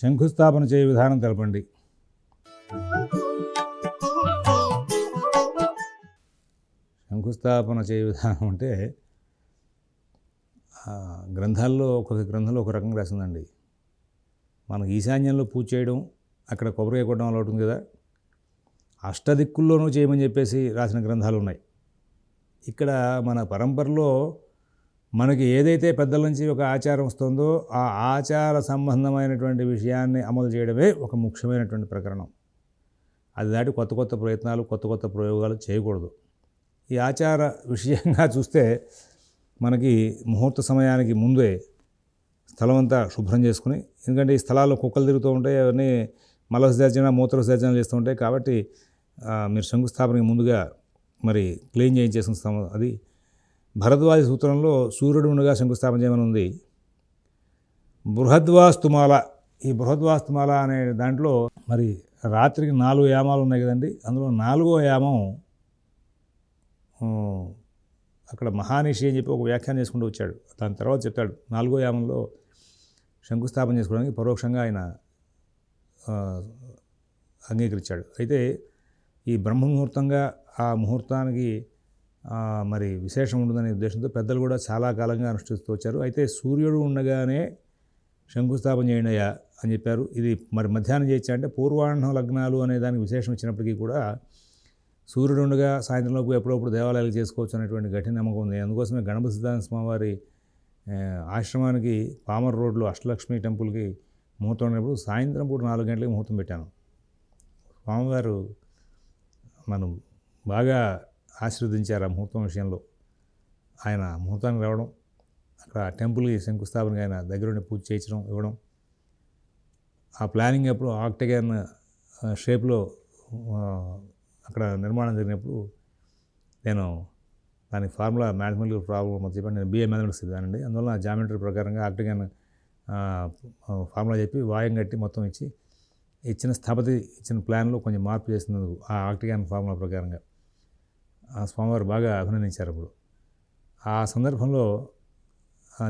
శంకుస్థాపన చేయ విధానం తెలపండి. శంకుస్థాపన చేయ విధానం అంటే గ్రంథాల్లో ఒక్కొక్క గ్రంథంలో ఒక రకంగా రాసిందండి. మనకు ఈశాన్యంలో పూజ చేయడం అక్కడ కొబ్బరికాయ కొట్టడం అలా ఉంటుంది కదా. అష్టదిక్కుల్లోనూ చేయమని చెప్పేసి రాసిన గ్రంథాలు ఉన్నాయి. ఇక్కడ మన పరంపరలో మనకి ఏదైతే పెద్దల నుంచి ఒక ఆచారం వస్తుందో ఆ ఆచార సంబంధమైనటువంటి విషయాన్ని అమలు చేయడమే ఒక ముఖ్యమైనటువంటి ప్రకరణం. అది దాటి కొత్త కొత్త ప్రయత్నాలు కొత్త కొత్త ప్రయోగాలు చేయకూడదు. ఈ ఆచార విషయంగా చూస్తే మనకి ముహూర్త సమయానికి ముందే స్థలం అంతా శుభ్రం చేసుకుని ఎందుకంటే ఈ స్థలాల్లో కుక్కలు తిరుగుతూ ఉంటాయి అవన్నీ మల విసర్జన మూత్ర విసర్జన చేస్తూ ఉంటాయి కాబట్టి మీరు శంకుస్థాపనకి ముందుగా మరి క్లీన్ చేయించేసిన స్థలం అది. భరద్వాజ సూత్రంలో సూర్యుడు ఉండగా శంకుస్థాపన చేయమని ఉంది. బృహద్వాస్తుమాల ఈ బృహద్వాస్తుమాల అనే దాంట్లో మరి రాత్రికి నాలుగు యామాలు ఉన్నాయి కదండి. అందులో నాలుగో యామం అక్కడ మహానిషి అని చెప్పి ఒక వ్యాఖ్యానం చేసుకుంటూ వచ్చాడు. దాని తర్వాత చెప్తాడు నాలుగో యామంలో శంకుస్థాపన చేసుకోవడానికి పరోక్షంగా ఆయన అంగీకరించాడు. అయితే ఈ బ్రహ్మ ముహూర్తంగా ఆ ముహూర్తానికి మరి విశేషం ఉంటుందనే ఉద్దేశంతో పెద్దలు కూడా చాలా కాలంగా అనుష్ఠిస్తూ వచ్చారు. అయితే సూర్యుడు ఉండగానే శంకుస్థాపన చేయండి అయ్యా అని చెప్పారు. ఇది మరి మధ్యాహ్నం చేయొచ్చా అంటే పూర్వాహ్నం లగ్నాలు అనే దానికి విశేషం ఇచ్చినప్పటికీ కూడా సూర్యుడు ఉండగా సాయంత్రంలోపు ఎప్పుడప్పుడు దేవాలయాలు చేసుకోవచ్చు అనేటువంటి గట్టి నమ్మకం ఉంది. అందుకోసమే గణపతి సిద్ధాంత స్వామివారి ఆశ్రమానికి పామర్ రోడ్లో అష్టలక్ష్మి టెంపుల్కి ముహూర్తం ఉన్నప్పుడు సాయంత్రం పూట నాలుగు గంటలకి ముహూర్తం పెట్టాను. స్వామివారు మనం బాగా ఆశీర్వదించారు ఆ ముహూర్తం విషయంలో. ఆయన ముహూర్తానికి రావడం అక్కడ టెంపుల్కి శంకుస్థాపనకి ఆయన దగ్గరుండి పూజ చేయించడం ఇవ్వడం. ఆ ప్లానింగ్ ఎప్పుడు ఆక్టగాన్ షేప్లో అక్కడ నిర్మాణం జరిగినప్పుడు నేను దాని ఫార్ములా మ్యాథమెటికల్ ప్రాబ్లం అని చెప్పి నేను బిఏ మ్యాథమెటిక్స్ చదివానండి. అందువల్ల జామెట్రీ ప్రకారంగా ఆక్టగాన్ ఫార్ములా చెప్పి వాయం కట్టి మొత్తం ఇచ్చి ఇచ్చిన స్థపతి ఇచ్చిన ప్లాన్లో కొంచెం మార్పు చేసినందుకు ఆ ఆక్టగాన్ ఫార్ములా ప్రకారంగా. ఆ స్వామివారు బాగా అభినందించారు అప్పుడు. ఆ సందర్భంలో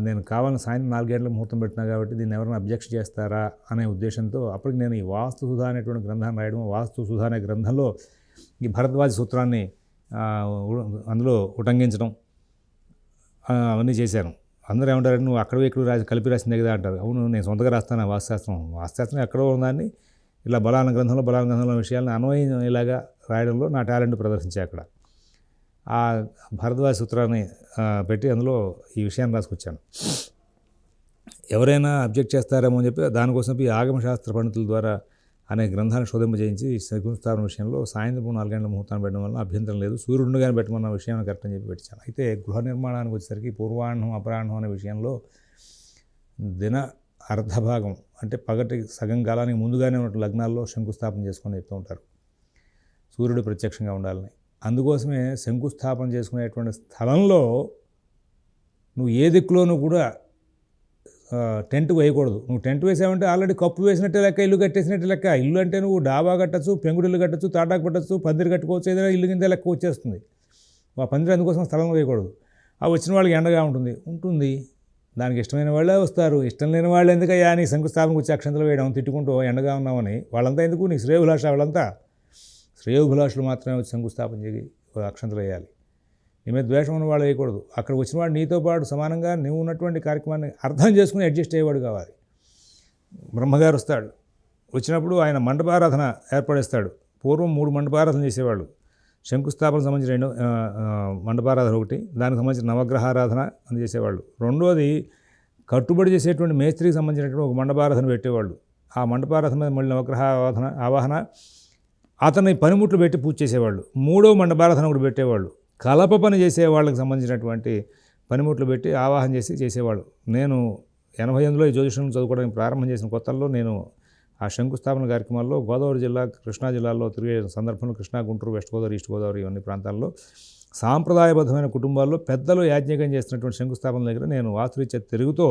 నేను కావాలని సాయంత్రం నాలుగు గంటల ముహూర్తం పెట్టినా కాబట్టి దీన్ని ఎవరైనా అబ్జెక్ట్ చేస్తారా అనే ఉద్దేశంతో అప్పటికి నేను ఈ వాస్తు సుధా అనేటువంటి గ్రంథాన్ని రాయడం వాస్తు సుధా అనే గ్రంథంలో ఈ భరద్వాజ సూత్రాన్ని అందులో ఉటంకించడం అవన్నీ చేశాను. అందరూ ఏమంటారు నువ్వు అక్కడ ఇక్కడ రాసి కలిపి రాసిందే కదా అంటారు. అవును నేను సొంతగా రాస్తాను ఆ వాస్తుశాస్త్రం. వాస్తుశాస్త్రం ఎక్కడో ఉందాన్ని ఇలా బలాన గ్రంథంలో బలాన గ్రంథంలో విషయాలను అన్వయం ఇలాగా రాయడంలో నా టాలెంట్ ప్రదర్శించే అక్కడ. ఆ భరద్వాజ సూత్రాన్ని పెట్టి అందులో ఈ విషయాన్ని రాసుకొచ్చాను. ఎవరైనా అబ్జెక్ట్ చేస్తారేమో అని చెప్పి దానికోసం ఈ ఆగమశాస్త్ర పండితుల ద్వారా అనే గ్రంథాన్ని శోధింపజేయించి శకుంస్థాపన విషయంలో సాయంత్రం నాలుగు గంటల ముహూర్తాన్ని పెట్టడం వల్ల అభ్యంతరం లేదు. సూర్యుడుగానే పెట్టమన్న విషయం కరెక్ట్ అని చెప్పి పెట్టాను అయితే గృహ నిర్మాణానికి వచ్చేసరికి పూర్వాహ్నం అపరాహ్నం అనే విషయంలో దిన అర్ధభాగం అంటే పగటి సగం కాలానికి ముందుగానే ఉన్న లగ్నాల్లో శంకుస్థాపన చేసుకొని చెప్తూ ఉంటారు. సూర్యుడు ప్రత్యక్షంగా ఉండాలని. అందుకోసమే శంకుస్థాపన చేసుకునేటువంటి స్థలంలో నువ్వు ఏ దిక్కులోనూ కూడా టెంట్ వేయకూడదు. నువ్వు టెంట్ వేసావంటే ఆల్రెడీ కప్పు వేసినట్టే లెక్క ఇల్లు కట్టేసినట్టే లెక్క. ఇల్లు అంటే నువ్వు డాబా కట్టచ్చు పెంకుటిల్లు కట్టచ్చు తాటాకు పెట్టచ్చు పందిరి కట్టుకోవచ్చు ఏదైనా ఇల్లు కింద లెక్క వచ్చేస్తుంది. ఆ పందిరి అందుకోసం స్థలంలో వేయకూడదు. ఆ వచ్చిన వాళ్ళకి ఎండగా ఉంటుంది. ఉంటుంది. దానికి ఇష్టమైన వాళ్ళే వస్తారు. ఇష్టం లేని వాళ్ళు ఎందుకయ్యా నీ శంకుస్థాపనకు వచ్చి అక్షంతలు వేయడం తిట్టుకుంటూ ఎండగా ఉన్నామని వాళ్ళంతా ఎందుకు? నీ శ్రేయభిలాష వాళ్ళంతా శ్రేయోభిలాషులు మాత్రమే వచ్చి శంకుస్థాపన చేయి అక్షంతలు వేయాలి నీ మీద ద్వేషం ఉన్న వాళ్ళు వేయకూడదు. అక్కడ వచ్చిన వాడు నీతో పాటు సమానంగా నువ్వు ఉన్నటువంటి కార్యక్రమాన్ని అర్థం చేసుకుని అడ్జస్ట్ అయ్యేవాడు కావాలి. బ్రహ్మగారు వస్తాడు. వచ్చినప్పుడు ఆయన మండపారాధన ఏర్పడేస్తాడు. పూర్వం మూడు మండపారాధన చేసేవాళ్ళు. శంకుస్థాపన సంబంధించిన రెండు మండపారాధన ఒకటి దానికి సంబంధించిన నవగ్రహారాధన అని చేసేవాళ్ళు. రెండోది కట్టుబడి చేసేటువంటి మేస్త్రికి సంబంధించినటువంటి ఒక మండపారాధన పెట్టేవాళ్ళు. ఆ మండపారాధన మీద మళ్ళీ నవగ్రహ ఆవాహన అతన్ని పనిముట్లు పెట్టి పూజ చేసేవాళ్ళు మూడో మండపారాధన కూడా పెట్టేవాళ్ళు కలప పని చేసే వాళ్ళకి సంబంధించినటువంటి పనిముట్లు పెట్టి ఆవాహన చేసి చేసేవాళ్ళు. నేను ఎనభై ఎనిమిదిలో ఈ జ్యోతిషం చదువుకోవడానికి ప్రారంభం చేసిన కొత్తల్లో నేను ఆ శంకుస్థాపన కార్యక్రమాల్లో గోదావరి జిల్లా కృష్ణా జిల్లాలో తిరిగే సందర్భంలో కృష్ణా గుంటూరు వెస్ట్ గోదావరి ఈస్ట్ గోదావరి ఇవన్నీ ప్రాంతాల్లో సాంప్రదాయబద్ధమైన కుటుంబాల్లో పెద్దలు యాజ్ఞికం చేసినటువంటి శంకుస్థాపన దగ్గర నేను వాస్తురీత్యా తిరుగుతో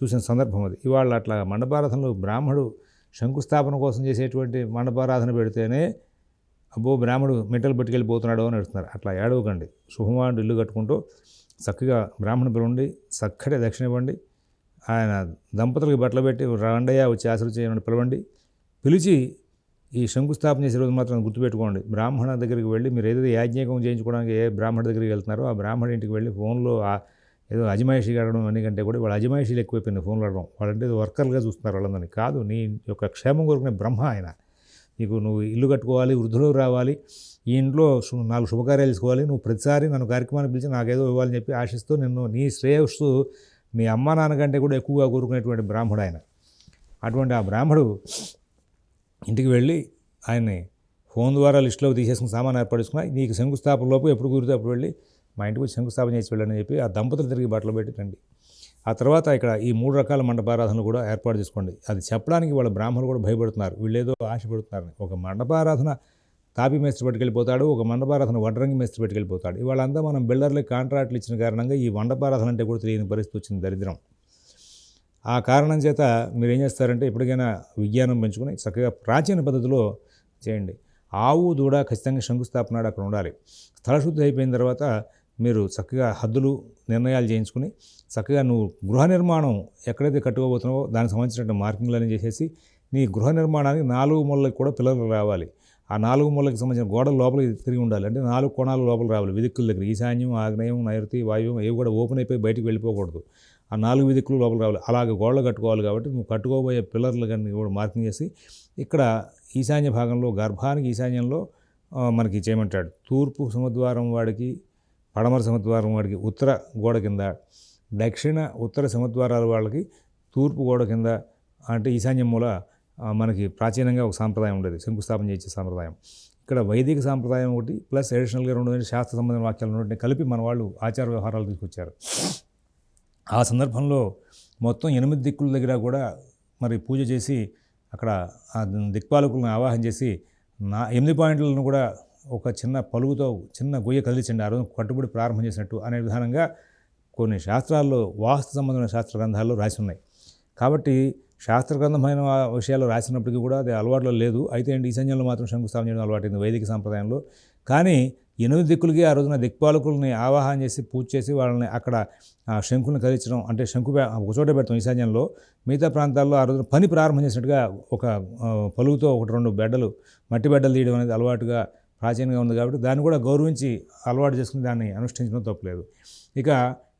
చూసిన సందర్భం అది. ఇవాళ అట్లా మండపారాధనలు బ్రాహ్మడు శంకుస్థాపన కోసం చేసేటువంటి మండపారాధన పెడితేనే అబ్బో బ్రాహ్మడు మెటల్ పట్టుకెళ్ళిపోతున్నాడు అని అడుగుతున్నారు. అట్లా ఏడవకండి. శుభమాడు ఇల్లు కట్టుకుంటూ చక్కగా బ్రాహ్మణ పిలవండి చక్కటి దక్షిణ ఇవ్వండి ఆయన దంపతులకు బట్టలు పెట్టి రండయ్య వచ్చి ఆశీర్వచమని పిలవండి. పిలిచి ఈ శంకుస్థాపన చేసే రోజు మాత్రం గుర్తుపెట్టుకోండి. బ్రాహ్మణ దగ్గరికి వెళ్ళి మీరు ఏదైతే యాజ్ఞికం చేయించుకోవడానికి ఏ బ్రాహ్మణ దగ్గరికి వెళ్తున్నారో ఆ బ్రాహ్మణ ఇంటికి వెళ్ళి ఫోన్లో ఆ- ఏదో అజమాయిషి ఆడడం అన్ని కంటే కూడా వాళ్ళు అజమాయిషీలు ఎక్కువైపోయింది ఫోన్లు ఆడడం వాళ్ళంటే వర్కర్గా వర్కర్లుగా చూస్తున్నారు వాళ్ళందరినీ. కాదు నీ యొక్క క్షేమం కోరుకునే బ్రహ్మ ఆయన. నీకు నువ్వు ఇల్లు కట్టుకోవాలి వృద్ధులు రావాలి ఈ ఇంట్లో నాలుగు శుభకార్యాలు చేసుకోవాలి నువ్వు ప్రతిసారి నన్ను కార్యక్రమాన్ని పిలిచి నాకేదో ఇవ్వాలని చెప్పి ఆశిస్తూ నిన్ను నీ శ్రేయస్సు మీ అమ్మ నాన్న కంటే కూడా ఎక్కువగా కోరుకునేటువంటి బ్రాహ్మడు ఆయన. అటువంటి ఆ బ్రాహ్మడు ఇంటికి వెళ్ళి ఆయన్ని ఫోన్ ద్వారా లిస్టులోకి తీసేసుకుని సామాన్ ఏర్పడుచుకున్నా నీకు శంకుస్థాపన లోపు ఎప్పుడు కుదిరితే అప్పుడు వెళ్ళి మా ఇంటికి వచ్చి శంకుస్థాపన చేసి వెళ్ళని చెప్పి ఆ దంపతులు తిరిగి బట్టలు పెట్టండి ఆ తర్వాత ఇక్కడ ఈ మూడు రకాల మండపారాధనలు కూడా ఏర్పాటు చేసుకోండి. అది చెప్పడానికి వాళ్ళ బ్రాహ్మణులు కూడా భయపడుతున్నారు. వీళ్ళేదో ఆశపడుతున్నారు ఒక మండపారాధన తాపి మేస్త్రి పట్టుకెళ్ళిపోతాడు ఒక మండపారాధన వడ్రంగి మేస్త్రి పట్టుకెళ్ళిపోతాడు. ఇవాళంతా మనం బిల్డర్లకు కాంట్రాక్ట్లు ఇచ్చిన కారణంగా ఈ మండపారాధన అంటే కూడా తెలియని పరిస్థితి వచ్చింది దరిద్రం. ఆ కారణం చేత మీరు ఏం చేస్తారంటే ఎప్పటికైనా విజ్ఞానం పెంచుకుని చక్కగా ప్రాచీన పద్ధతిలో చేయండి. ఆవు దూడ ఖచ్చితంగా శంకుస్థాపన అక్కడ ఉండాలి. స్థలశుద్ధి అయిపోయిన తర్వాత మీరు చక్కగా హద్దులు నిర్ణయాలు చేయించుకుని చక్కగా నువ్వు గృహ నిర్మాణం ఎక్కడైతే కట్టుకోబోతున్నావో దానికి సంబంధించిన మార్కింగ్లన్నీ చేసేసి నీ గృహ నిర్మాణానికి నాలుగు మూలకి కూడా పిల్లలు రావాలి. ఆ నాలుగు మూలకి సంబంధించిన గోడల లోపలికి తిరిగి ఉండాలి. అంటే నాలుగు కోణాలు లోపల రావాలి. విదిక్కుల దగ్గర ఈశాన్యం ఆగ్నేయం నైరుతి వాయువం ఏవి కూడా ఓపెన్ అయిపోయి బయటికి వెళ్ళిపోకూడదు. ఆ నాలుగు విదిక్కులు లోపల రావాలి. అలాగే గోడలు కట్టుకోవాలి కాబట్టి నువ్వు కట్టుకోబోయే పిల్లర్లు కానీ కూడా మార్కింగ్ చేసి ఇక్కడ ఈశాన్య భాగంలో గర్భానికి ఈశాన్యంలో మనకి చేయమంటాడు. తూర్పు సముద్వారం వాడికి పడమర సమద్వారం వాడికి ఉత్తర గోడ కింద దక్షిణ ఉత్తర సమద్వారాల వాళ్ళకి తూర్పు గోడ కింద అంటే ఈశాన్యం మూల మనకి ప్రాచీనంగా ఒక సాంప్రదాయం ఉండేది శంకుస్థాపన చేసే సాంప్రదాయం. ఇక్కడ వైదిక సాంప్రదాయం ఒకటి ప్లస్ అడిషనల్గా రెండు శాస్త్ర సంబంధమైన వాక్యాలు రెండింటిని కలిపి మన వాళ్ళు ఆచార వ్యవహారాలు తీసుకొచ్చారు. ఆ సందర్భంలో మొత్తం ఎనిమిది దిక్కుల దగ్గర కూడా మరి పూజ చేసి అక్కడ దిక్పాలకులను ఆవాహన చేసి నా ఎనిమిది పాయింట్లను కూడా ఒక చిన్న పలుగుతో చిన్న గొయ్య కదిలిచండి ఆ రోజు కట్టుబడి ప్రారంభం చేసినట్టు అనే విధానంగా కొన్ని శాస్త్రాల్లో వాస్తు సంబంధమైన శాస్త్ర గ్రంథాల్లో రాసి ఉన్నాయి కాబట్టి శాస్త్రగ్రంథమైన విషయాలు రాసినప్పటికీ కూడా అది అలవాట్లో లేదు. అయితే ఏంటి? ఈశాన్యంలో మాత్రం శంకుస్థాపన చేయడం అలవాటైంది వైదిక సాంప్రదాయంలో. కానీ ఎనిమిది దిక్కులకి ఆ రోజున దిక్పాలకుల్ని ఆవాహన చేసి పూజ చేసి వాళ్ళని అక్కడ శంకుని కదిలించడం అంటే శంకు ఒక చోట పెడతాం ఈశాన్యంలో మిగతా ప్రాంతాల్లో ఆ రోజున పని ప్రారంభం చేసినట్టుగా ఒక పలుగుతో ఒకటి రెండు బెడ్డలు మట్టి బెడ్డలు తీయడం అనేది అలవాటుగా ప్రాచీనంగా ఉంది కాబట్టి దాన్ని కూడా గౌరవించి అలవాటు చేసుకుని దాన్ని అనుష్ఠించడం తప్పలేదు. ఇక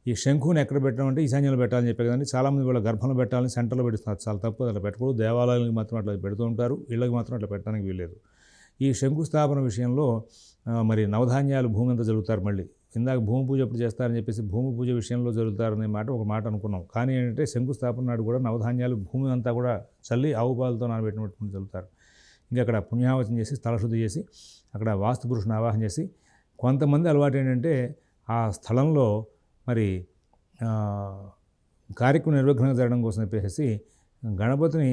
ఈ శంఖుని ఎక్కడ పెట్టడం అంటే ఈశాన్యంలో పెట్టాలని చెప్పే కదండి. చాలామంది వాళ్ళ గర్భంలో పెట్టాలని సెంటర్లో పెడుతున్నారు చాలా తప్పు అలా పెట్టకూడదు. దేవాలయాలకు మాత్రం అట్లా పెడుతూ ఉంటారు. ఇళ్ళకి మాత్రం అట్లా పెట్టడానికి వీల్లేదు. ఈ శంకుస్థాపన విషయంలో మరి నవధాన్యాలు భూమి అంతా జరుగుతారు మళ్ళీ. ఇందాక భూమి పూజ ఎప్పుడు చేస్తారని చెప్పేసి భూమి పూజ విషయంలో జరుగుతారనే మాట ఒక మాట అనుకున్నాం. కానీ ఏంటంటే శంకుస్థాపన నాడు కూడా నవధాన్యాలు భూమి అంతా కూడా చల్లి ఆవు పాలతో నానబెట్టినట్టు జరుగుతారు. ఇంకా అక్కడ పుణ్యావచనం చేసి స్థలశుద్ధి చేసి అక్కడ వాస్తు పురుషుని ఆవాహన చేసి కొంతమంది అలవాటు ఏంటంటే ఆ స్థలంలో మరి కార్యక్రమం నిర్విఘ్నంగా జరగడం కోసం చెప్పేసి గణపతిని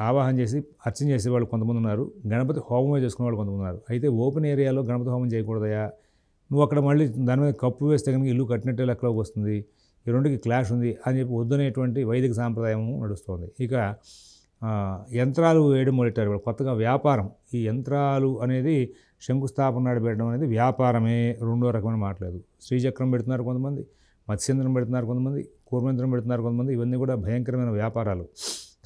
ఆవాహన చేసి అర్చన చేసే వాళ్ళు కొంతమంది ఉన్నారు. గణపతి హోమమే చేసుకునే వాళ్ళు కొంతమంది ఉన్నారు. అయితే ఓపెన్ ఏరియాలో గణపతి హోమం చేయకూడదయా నువ్వు అక్కడ మళ్ళీ దాని మీద కప్పు వేస్తే కనుక ఇల్లు కట్టినట్టే లెక్కలోకి వస్తుంది. ఈ రెండుకి క్లాష్ ఉంది అని చెప్పి వద్దనేటువంటి వైదిక సాంప్రదాయం నడుస్తుంది. ఇక యంత్రాలు వేయడం మొదలెట్టారు. వాళ్ళు కొత్తగా వ్యాపారం. ఈ యంత్రాలు అనేది శంకుస్థాపన నాడు పెట్టడం అనేది వ్యాపారమే రెండో రకమైన మాట్లేదు శ్రీచక్రం పెడుతున్నారు కొంతమంది మత్స్యంద్రం పెడుతున్నారు కొంతమంది కూర్మంత్రం పెడుతున్నారు కొంతమంది ఇవన్నీ కూడా భయంకరమైన వ్యాపారాలు.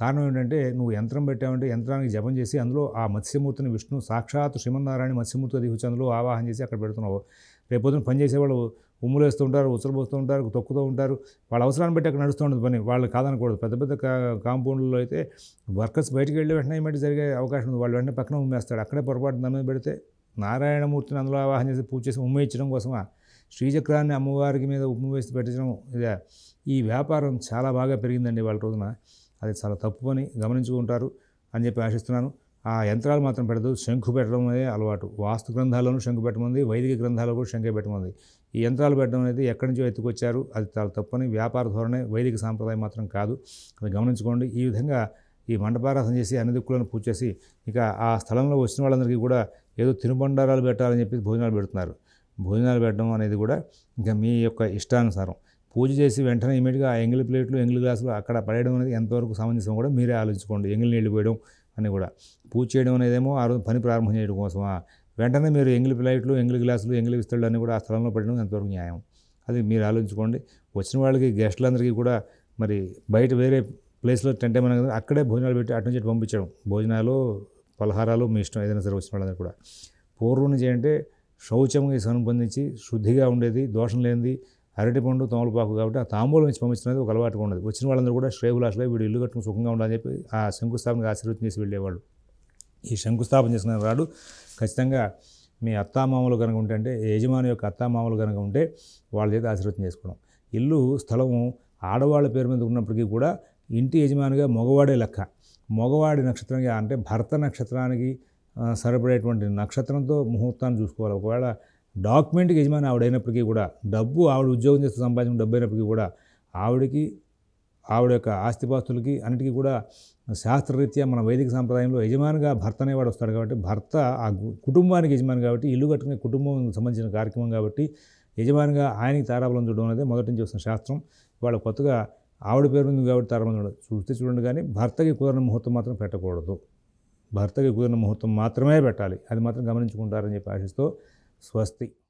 కారణం ఏంటంటే నువ్వు యంత్రం పెట్టావంటే యంత్రానికి జపం చేసి అందులో ఆ మత్స్యమూర్తిని విష్ణు సాక్షాత్ శ్రీమన్నారాయణ మత్స్యమూర్తి అది వచ్చి అందులో ఆవాహన చేసి అక్కడ పెడుతున్నావు. రేపొద్దున పనిచేసేవాళ్ళు ఉమ్ములు వేస్తూ ఉంటారు ఉచ్చలు పోస్తూ ఉంటారు తొక్కుతూ ఉంటారు. వాళ్ళ అవసరాన్ని బట్టి అక్కడ నడుస్తూ ఉంటుంది పని. వాళ్ళు కాదనకూడదు. పెద్ద పెద్ద కా- కాంపౌండ్లో అయితే వర్కర్స్ బయటికి వెళ్ళి వెంటనే ఏమిటి జరిగే అవకాశం ఉంది. వాళ్ళు వెంటనే పక్కన ఉమ్మేస్తాడు. అక్కడే పొరపాటు దాని మీద పెడితే నారాయణమూర్తిని అందులో ఆవాహన చేసి పూజ చేసి ఉమ్మేయించడం కోసమా? శ్రీచక్రాన్ని అమ్మవారికి మీద ఉమ్ము వేసి పెట్టడం ఇదే. ఈ వ్యాపారం చాలా బాగా పెరిగిందండి వాళ్ళ రోజున. అది చాలా తప్పు పని గమనించుకుంటారు అని చెప్పి ఆశిస్తున్నాను. ఆ యంత్రాలు మాత్రం పెడదు శంఖు పెట్టడం అనేది అలవాటు. వాస్తు గ్రంథాలను శంఖు పెట్టమంది వైదిక గ్రంథాలు కూడా శంకే పెట్టమంది ఈ యంత్రాలు పెట్టడం అనేది ఎక్కడి నుంచో ఎత్తుకొచ్చారు అది చాలా తప్పని వ్యాపార ధోరణి వైదిక సాంప్రదాయం మాత్రం కాదు. అది గమనించుకోండి. ఈ విధంగా ఈ మండపారాధన చేసి అన్ని దిక్కులను పూజ చేసి ఇక ఆ స్థలంలో వచ్చిన వాళ్ళందరికీ కూడా ఏదో తినుబండారాలు పెట్టాలని చెప్పి భోజనాలు పెడుతున్నారు. భోజనాలు పెట్టడం అనేది కూడా ఇంకా మీ యొక్క ఇష్టానుసారం. పూజ చేసి వెంటనే ఇమీడియట్గా ఆ ఎంగిలి ప్లేట్లు ఎంగిలి గ్లాసులు అక్కడ పడేయడం అనేది ఎంతవరకు సంబంధించిన కూడా మీరే ఆలోచించుకోండి. ఎంగిలి నీళ్ళు పోయడం అని కూడా. పూజ చేయడం అనేదేమో ఆ రోజు పని ప్రారంభం చేయడం కోసమా? వెంటనే మీరు ఎంగిలి ప్లేట్లు ఎంగిలి గ్లాసులు ఎంగిలి విస్తళ్ళు అన్నీ కూడా ఆ స్థలంలో పడడం ఎంతవరకు న్యాయం? అది మీరు ఆలోచించుకోండి. వచ్చిన వాళ్ళకి గెస్టులందరికీ కూడా మరి బయట వేరే ప్లేస్లో టెంట్ ఏమైనా కదా అక్కడే భోజనాలు పెట్టి అటు నుంచి పంపించడం. భోజనాలు పలహారాలు మీ ఇష్టం. ఏదైనా సరే వచ్చిన వాళ్ళందరూ కూడా. పూర్వం నుంచి అంటే శౌచంకి సంబంధించి శుద్ధిగా ఉండేది దోషం లేనిది అరటిపండు తోమలపాకు కాబట్టి ఆ తాంబూలం ఇచ్చి పంపించినది ఒక అలవాటుగా ఉండదు. వచ్చిన వాళ్ళందరూ కూడా శ్రేవులాసులో వీడు ఇల్లు కట్టుకుని సుఖంగా ఉండాలని చెప్పి ఆ శంకుస్థాపనకు ఆశీర్వచనం చేసి వెళ్ళేవాళ్ళు. ఈ శంకుస్థాపన చేసిన రాడు ఖచ్చితంగా మీ అత్తామామలు కనుక ఉంటే అంటే యజమాని యొక్క అత్తామామలు కనుక ఉంటే వాళ్ళ చేత ఆశీర్వచనం చేసుకోవడం. ఇల్లు స్థలము ఆడవాళ్ళ పేరు మీద ఉన్నప్పటికీ కూడా ఇంటి యజమానిగా మగవాడే లెక్క. మగవాడి నక్షత్రంగా అంటే భర్త నక్షత్రానికి సరిపడేటువంటి నక్షత్రంతో ముహూర్తాన్ని చూసుకోవాలి. ఒకవేళ డాక్యుమెంట్కి యజమాని ఆవిడైనప్పటికీ కూడా డబ్బు ఆవిడ ఉద్యోగం చేస్తే సంపాదించిన డబ్బు అయినప్పటికీ కూడా ఆవిడకి ఆవిడ యొక్క ఆస్తిపాస్తులకి అన్నిటికీ కూడా శాస్త్రరీత్యా మన వైదిక సాంప్రదాయంలో యజమానిగా భర్త అనేవాడు వస్తాడు కాబట్టి భర్త ఆ కుటుంబానికి యజమాని కాబట్టి ఇల్లు కట్టుకునే కుటుంబం సంబంధించిన కార్యక్రమం కాబట్టి యజమానిగా ఆయనకి తారాబలం చూడడం అనేది మొదటి నుంచి వస్తున్న శాస్త్రం. ఇవాళ కొత్తగా ఆవిడ పేరు ఉంది కాబట్టి తారాబలం చూస్తే చూడండి కానీ భర్తకి కుదిరిన ముహూర్తం మాత్రం పెట్టకూడదు. భర్తకి కుదిరిన ముహూర్తం మాత్రమే పెట్టాలి. అది మాత్రం గమనించుకుంటారని చెప్పి ఆశిస్తూ స్వస్తి.